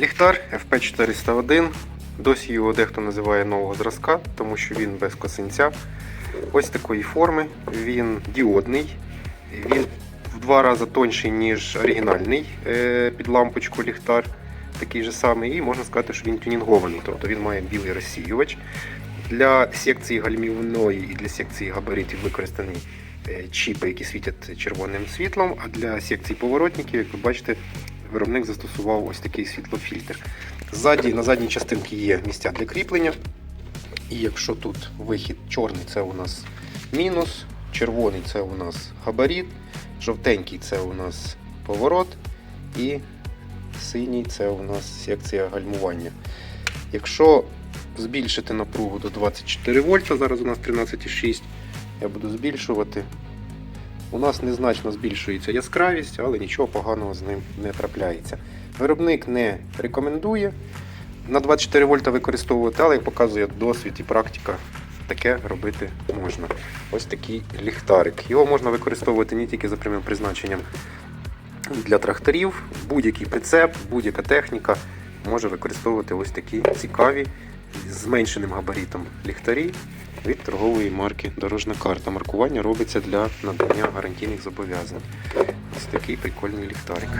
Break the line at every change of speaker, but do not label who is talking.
ліхтар FP401. Досі його дехто називає нового зразка, тому що він без косинця. Ось такої форми. Він діодний. Він в два рази тонший, ніж оригінальний е, під лампочку ліхтар. Такий же самий, і можна сказати, що він тюнінгований, тобто він має білий розсіювач. Для секції гальмівної і для секції габаритів використані е, чіпи, які світять червоним світлом, а для секції поворотників, як ви бачите, виробник застосував ось такий світлофільтр. Ззаді, на задній частинці є місця для кріплення. І якщо тут вихід чорний, це у нас мінус, червоний це у нас габарит, жовтенький це у нас поворот і синій це у нас секція гальмування. Якщо збільшити напругу до 24 вольта, зараз у нас 13,6, я буду збільшувати. У нас незначно збільшується яскравість, але нічого поганого з ним не трапляється. Виробник не рекомендує на 24 вольта використовувати, але як показує досвід і практика, таке робити можна. Ось такий ліхтарик. Його можна використовувати не тільки за прямим призначенням для тракторів, будь-який прицеп, будь-яка техніка може використовувати ось такі цікаві з зменшеним габаритом ліхтарі від торгової марки Дорожна карта. Маркування робиться для надання гарантійних зобов'язань. Ось такий прикольний ліхтарик.